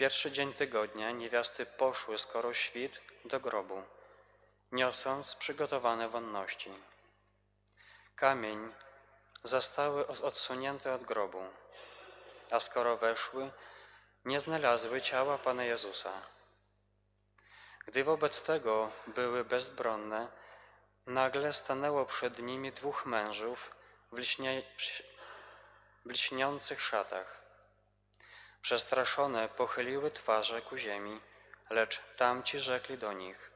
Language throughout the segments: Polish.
pierwszy dzień tygodnia niewiasty poszły skoro świt do grobu, niosąc przygotowane wonności. Kamień zastały odsunięty od grobu, a skoro weszły, nie znalazły ciała Pana Jezusa. Gdy wobec tego były bezbronne, nagle stanęło przed nimi dwóch mężów w lśniących szatach. Przestraszone pochyliły twarze ku ziemi, lecz tamci rzekli do nich: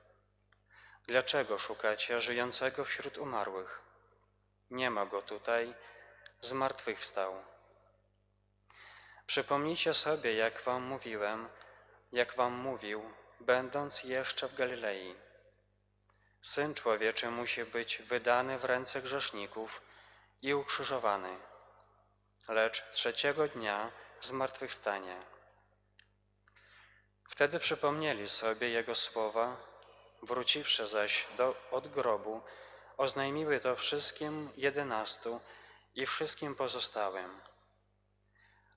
Dlaczego szukacie żyjącego wśród umarłych? Nie ma go tutaj, zmartwychwstał. Przypomnijcie sobie, jak wam mówiłem, jak wam mówił, będąc jeszcze w Galilei. Syn człowieczy musi być wydany w ręce grzeszników i ukrzyżowany, lecz trzeciego dnia zmartwychwstanie. Wtedy przypomnieli sobie jego słowa, wróciwszy zaś do, od grobu, oznajmiły to wszystkim jedenastu i wszystkim pozostałym.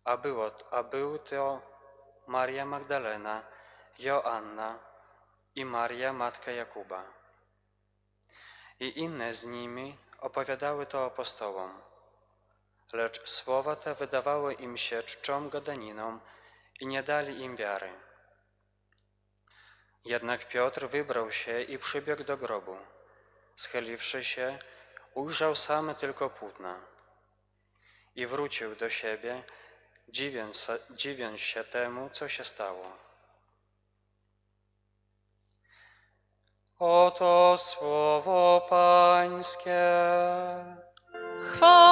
A, było, a był to Maria Magdalena, Joanna i Maria, matka Jakuba. I inne z nimi opowiadały to apostołom. Lecz słowa te wydawały im się czczą gadaniną i nie dali im wiary. Jednak Piotr wybrał się i przybiegł do grobu. Schyliwszy się, ujrzał same tylko płótna. I wrócił do siebie, dziwiąc, dziwiąc się temu, co się stało. Oto słowo Pańskie. Chwała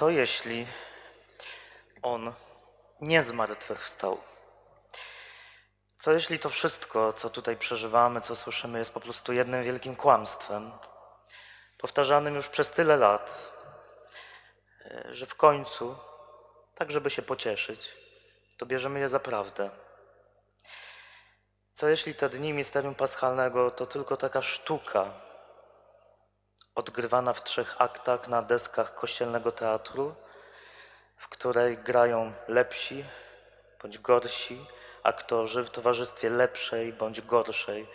co jeśli on nie zmartwychwstał? Co jeśli to wszystko, co tutaj przeżywamy, co słyszymy, jest po prostu jednym wielkim kłamstwem, powtarzanym już przez tyle lat, e, że w końcu, tak żeby się pocieszyć, to bierzemy je za prawdę? Co jeśli te dni misterium paschalnego to tylko taka sztuka, odgrywana w trzech aktach na deskach kościelnego teatru, w której grają lepsi bądź gorsi aktorzy w towarzystwie lepszej bądź gorszej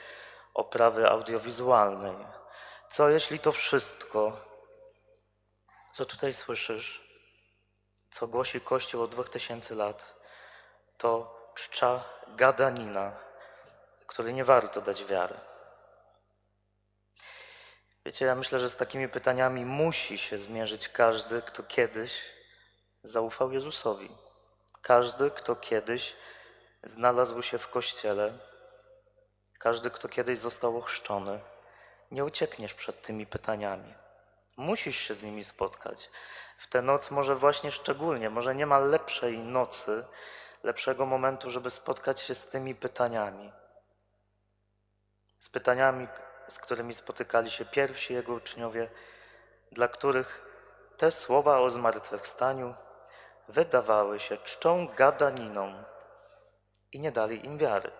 oprawy audiowizualnej. Co jeśli to wszystko, co tutaj słyszysz, co głosi Kościół od dwóch tysięcy lat, to czcza gadanina, której nie warto dać wiary? Wiecie, ja myślę, że z takimi pytaniami musi się zmierzyć każdy, kto kiedyś zaufał Jezusowi. Każdy, kto kiedyś znalazł się w kościele, każdy, kto kiedyś został ochrzczony. Nie uciekniesz przed tymi pytaniami. Musisz się z nimi spotkać. W tę noc może właśnie szczególnie, może nie ma lepszej nocy, lepszego momentu, żeby spotkać się z tymi pytaniami z pytaniami, z którymi spotykali się pierwsi jego uczniowie, dla których te słowa o zmartwychwstaniu wydawały się czczą gadaniną i nie dali im wiary.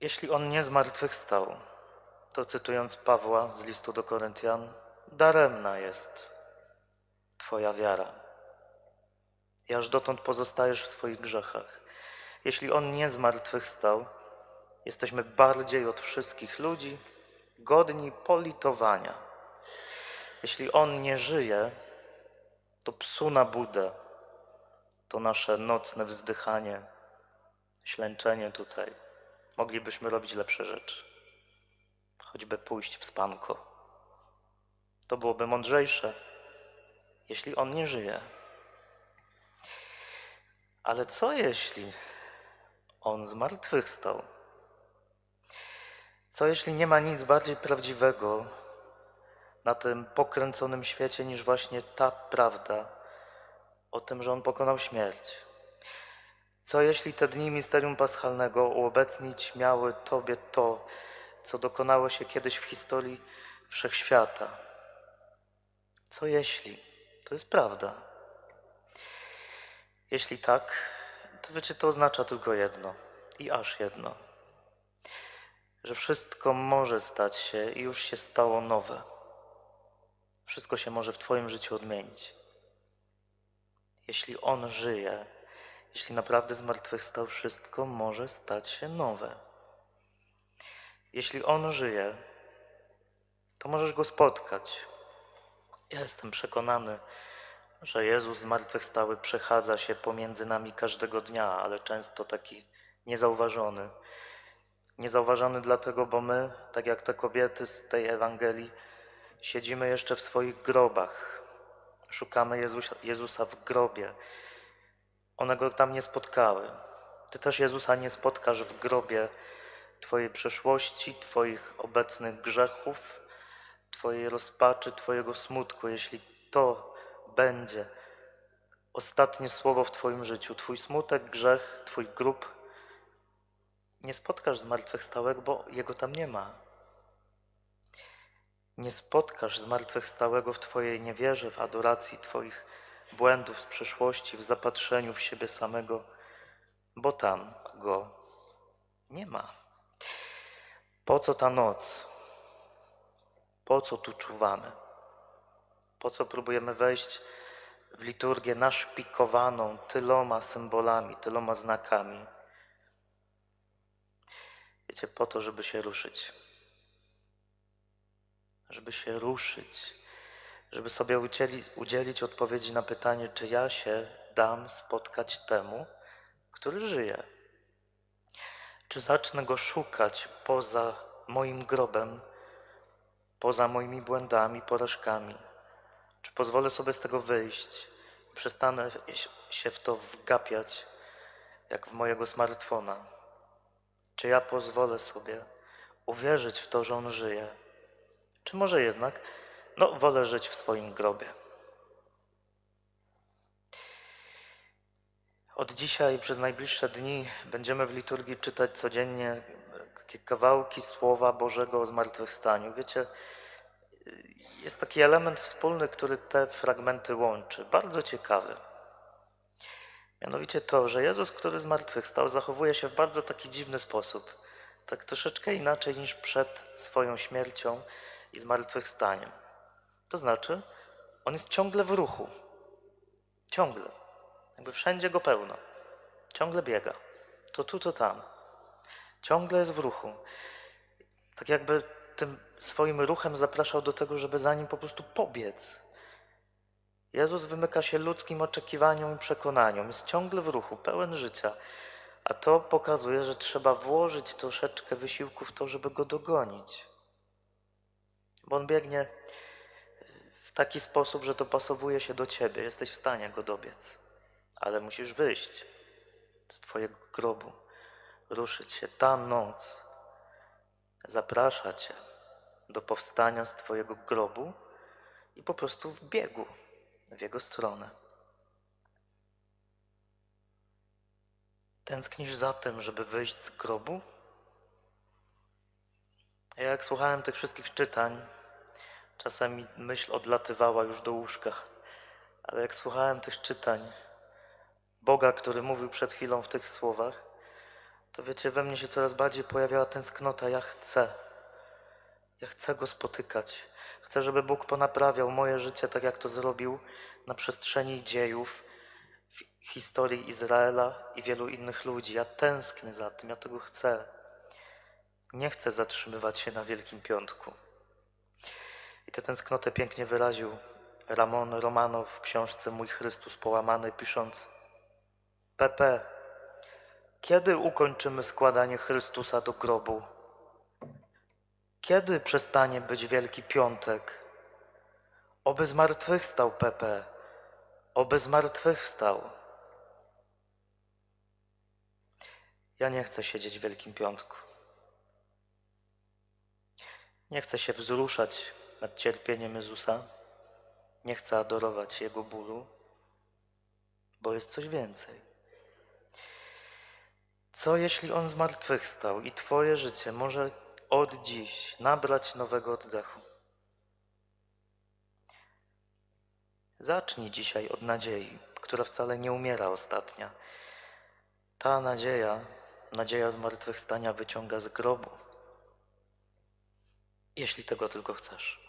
Jeśli on nie zmartwychwstał, to cytując Pawła z listu do Koryntian, daremna jest Twoja wiara. I aż dotąd pozostajesz w swoich grzechach. Jeśli on nie zmartwychwstał, jesteśmy bardziej od wszystkich ludzi godni politowania. Jeśli on nie żyje, to psu na budę, to nasze nocne wzdychanie, ślęczenie tutaj. Moglibyśmy robić lepsze rzeczy, choćby pójść w spanko. To byłoby mądrzejsze, jeśli on nie żyje. Ale co jeśli on zmartwychwstał? Co jeśli nie ma nic bardziej prawdziwego na tym pokręconym świecie niż właśnie ta prawda o tym, że on pokonał śmierć? Co jeśli te dni misterium paschalnego uobecnić miały Tobie to, co dokonało się kiedyś w historii wszechświata? Co jeśli? To jest prawda. Jeśli tak, to wiecie, to oznacza tylko jedno i aż jedno. Że wszystko może stać się i już się stało nowe. Wszystko się może w Twoim życiu odmienić. Jeśli On żyje, jeśli naprawdę zmartwychwstał, wszystko może stać się nowe. Jeśli On żyje, to możesz Go spotkać. Ja jestem przekonany, że Jezus zmartwychwstały przechadza się pomiędzy nami każdego dnia, ale często taki niezauważony. Niezauważony dlatego, bo my, tak jak te kobiety z tej Ewangelii, siedzimy jeszcze w swoich grobach. Szukamy Jezusa, Jezusa w grobie. One go tam nie spotkały. Ty też Jezusa nie spotkasz w grobie Twojej przeszłości, Twoich obecnych grzechów, Twojej rozpaczy, Twojego smutku. Jeśli to będzie ostatnie słowo w Twoim życiu, Twój smutek, grzech, Twój grób, nie spotkasz zmartwychwstałego, bo Jego tam nie ma. Nie spotkasz zmartwychwstałego w Twojej niewierze, w adoracji Twoich błędów z przeszłości, w zapatrzeniu w siebie samego, bo tam Go nie ma. Po co ta noc? Po co tu czuwamy? Po co próbujemy wejść w liturgię naszpikowaną tyloma symbolami, tyloma znakami? Wiecie, po to, żeby się ruszyć. Żeby się ruszyć. Żeby sobie udzieli, udzielić odpowiedzi na pytanie, czy ja się dam spotkać temu, który żyje. Czy zacznę go szukać poza moim grobem, poza moimi błędami, porażkami? Czy pozwolę sobie z tego wyjść przestanę się w to wgapiać, jak w mojego smartfona? Czy ja pozwolę sobie uwierzyć w to, że on żyje? Czy może jednak, no, wolę żyć w swoim grobie? Od dzisiaj przez najbliższe dni będziemy w liturgii czytać codziennie kawałki Słowa Bożego o zmartwychwstaniu. Wiecie, jest taki element wspólny, który te fragmenty łączy, bardzo ciekawy. Mianowicie to, że Jezus, który zmartwychwstał, zachowuje się w bardzo taki dziwny sposób. Tak troszeczkę inaczej niż przed swoją śmiercią i zmartwychwstaniem. To znaczy, on jest ciągle w ruchu. Ciągle. Jakby wszędzie go pełno. Ciągle biega. To tu, to tam. Ciągle jest w ruchu. Tak jakby tym swoim ruchem zapraszał do tego, żeby za nim po prostu pobiec. Jezus wymyka się ludzkim oczekiwaniom i przekonaniom. Jest ciągle w ruchu, pełen życia. A to pokazuje, że trzeba włożyć troszeczkę wysiłku w to, żeby go dogonić. Bo on biegnie w taki sposób, że dopasowuje się do ciebie. Jesteś w stanie go dobiec, ale musisz wyjść z twojego grobu, ruszyć się. Ta noc zaprasza cię do powstania z twojego grobu i po prostu w biegu w jego stronę. Tęsknisz za tym, żeby wyjść z grobu? Ja jak słuchałem tych wszystkich czytań, czasami myśl odlatywała już do łóżka, ale jak słuchałem tych czytań, Boga, który mówił przed chwilą w tych słowach, to wiecie, we mnie się coraz bardziej pojawiała tęsknota. Ja chcę, ja chcę Go spotykać. Chcę, żeby Bóg ponaprawiał moje życie tak, jak to zrobił na przestrzeni dziejów, historii Izraela i wielu innych ludzi. Ja tęsknię za tym, ja tego chcę. Nie chcę zatrzymywać się na Wielkim Piątku. I tę tęsknotę pięknie wyraził Ramon Romanow w książce Mój Chrystus Połamany, pisząc PP, kiedy ukończymy składanie Chrystusa do grobu? Kiedy przestanie być Wielki Piątek? Oby zmartwychwstał PP, oby zmartwychwstał. Ja nie chcę siedzieć w Wielkim Piątku. Nie chcę się wzruszać nad cierpieniem Jezusa. Nie chcę adorować Jego bólu, bo jest coś więcej. Co jeśli On zmartwychwstał i Twoje życie może od dziś nabrać nowego oddechu? Zacznij dzisiaj od nadziei, która wcale nie umiera ostatnia. Ta nadzieja, nadzieja zmartwychwstania wyciąga z grobu. Jeśli tego tylko chcesz.